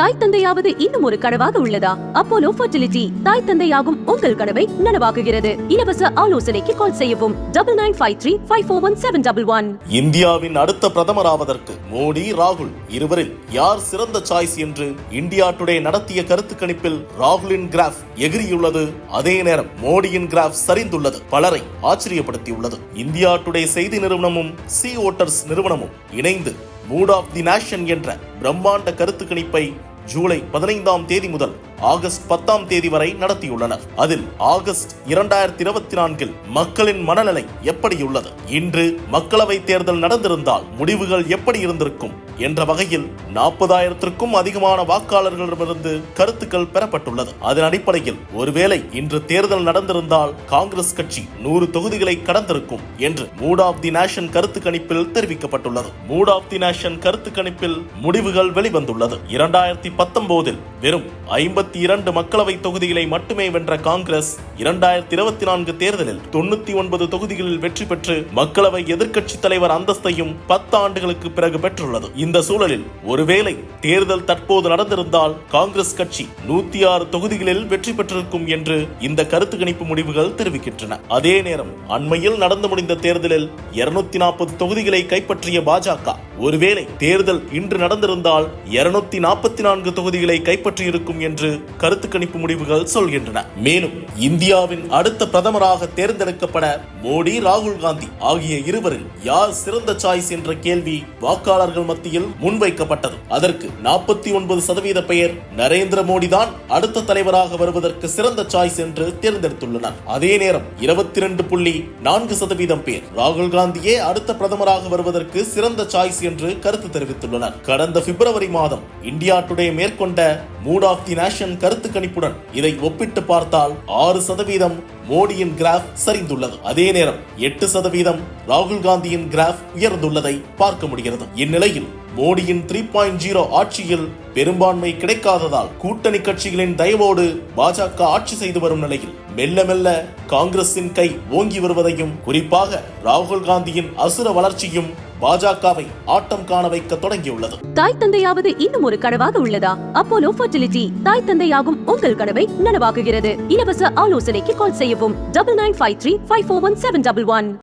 தாய் தந்தையாவது இன்னும் ஒரு கனவாக உள்ளதா? அப்போலோ ஃபர்டிலிட்டி தாய் தந்தையாகும் உங்கள் கனவை நனவாக்குகிறது. இலவச ஆலோசனைக்கு கால் செய்யவும். Double nine five three five four one seven double one இந்தியாவின் அடுத்த பிரதமர் ஆவதற்கு மோடி ராகுல் இருவரில் யார் சிறந்த சாய்ஸ் என்று இந்தியா டுடே நடத்திய கருத்து கணிப்பில் ராகுலின் கிராஃப் எகிரியுள்ளது. அதே நேரம் மோடியின் கிராஃப் சரிந்துள்ளது. பலரை ஆச்சரியப்படுத்தியுள்ளது. இந்தியா டுடே செய்தி நிறுவனமும் சி ஓட்டர்ஸ் நிறுவனமும் இணைந்து மூட் ஆஃப் தி நேஷன் என்ற பிரம்மாண்ட கருத்து கணிப்பை ஜூலை பதினைந்தாம் தேதி முதல் ஆகஸ்ட் பத்தாம் தேதி வரை நடத்தியுள்ளனர். அதில் ஆகஸ்ட் இரண்டாயிரத்தி இருபத்தி நான்கில் மக்களின் மனநிலை எப்படியுள்ளது? இன்று மக்களவை தேர்தல் நடந்திருந்தால் முடிவுகள் எப்படி இருந்திருக்கும் என்ற வகையில் நாற்பதாயிரத்திற்கும் அதிகமான வாக்காளர்களிடமிருந்து கருத்துக்கள் பெறப்பட்டுள்ளது. அதன் அடிப்படையில் ஒருவேளை இன்று தேர்தல் நடந்திருந்தால் காங்கிரஸ் கட்சி நூறு தொகுதிகளை கடந்திருக்கும் என்று மூட் ஆஃப் தி நேஷன் கருத்து கணிப்பில் தெரிவிக்கப்பட்டுள்ளது. மூட் ஆஃப் தி நேஷன் கருத்து கணிப்பில் முடிவுகள் வெளிவந்துள்ளது. இரண்டாயிரத்தி பத்தொன்பதில் வெறும் ஐம்பத்தி இரண்டு மக்களவை தொகுதிகளை மட்டுமே வென்ற காங்கிரஸ் இரண்டாயிரத்தி இருபத்தி நான்கு தேர்தலில் தொண்ணூத்தி ஒன்பது தொகுதிகளில் வெற்றி பெற்று மக்களவை எதிர்க்கட்சி தலைவர் அந்தஸ்தையும் பத்து ஆண்டுகளுக்கு பிறகு பெற்றுள்ளது. இந்த சூழலில் ஒருவேளை தேர்தல் தற்போது நடந்திருந்தால் காங்கிரஸ் கட்சி நூத்தி ஆறு தொகுதிகளில் வெற்றி பெற்றிருக்கும் என்று இந்த கருத்து கணிப்பு முடிவுகள் தெரிவிக்கின்றன. அதே நேரம் அண்மையில் நடந்து முடிந்த தேர்தலில் இருநூத்தி நாற்பது தொகுதிகளை கைப்பற்றிய பாஜக ஒருவேளை தேர்தல் இன்று நடந்திருந்தால் இருநூத்தி நாற்பத்தி நான்கு தொகுதிகளை கைப்பற்றியிருக்கும் என்று கருத்து கணிப்பு முடிவுகள் சொல்கின்றன. மேலும் இந்தியாவின் அடுத்த பிரதமராக தேர்ந்தெடுக்கப்பட மோடி ராகுல் காந்தி ஆகிய இருவரில் யார் சிறந்த சாய்ஸ் என்ற கேள்வி வாக்காளர்கள் மத்தியில் முன்வைக்கப்பட்டது. அதற்கு நாற்பத்தி ஒன்பது சதவீத பெயர் நரேந்திர மோடி தான் அடுத்த தலைவராக வருவதற்கு சிறந்த சாய்ஸ் என்று தேர்ந்தெடுத்துள்ளனர். அதே நேரம் இருபத்தி ரெண்டு புள்ளி நான்கு சதவீதம் பேர் ராகுல் காந்தியே அடுத்த பிரதமராக வருவதற்கு சிறந்த சாய்ஸ் என்று கருத்து தெரிவித்துள்ளனர். கடந்த பிப்ரவரி மாதம் இந்தியா டுடே மேற்கொண்ட மூட் ஆஃப் தி நேஷன் கருத்து கணிப்புடன் இதை ஒப்பிட்டு பார்த்தால் ஆறு சதவீதம் மோடியின் கிராஃப் சரிந்துள்ளது. அதே நேரம் எட்டு சதவீதம் ராகுல் காந்தியின் கிராஃப் உயர்ந்துள்ளதை பார்க்க முடிகிறது. இந்நிலையில் மோடியின் த்ரீ பாயிண்ட் ஜீரோ ஆட்சியில் பெரும்பான்மை கிடைக்காததால் கூட்டணி கட்சிகளின் தயவோடு பாஜக ஆட்சி செய்து வரும் நிலையில் மெல்ல மெல்ல காங்கிரசின் கை ஓங்கி வருவதையும் குறிப்பாக ராகுல் காந்தியின் அசுர வளர்ச்சியும் பாஜகவை ஆட்டம் காண வைக்க தொடங்கியுள்ளது. தாய் தந்தையாவது இன்னும் ஒரு கனவாக உள்ளதா? அப்போலோ ஃபர்டிலிட்டி தாய் தந்தையாகும் உங்கள் கனவை நனவாக்குகிறது. இலவச ஆலோசனைக்கு கால் செய்யவும். Double nine five three five four one seven double one.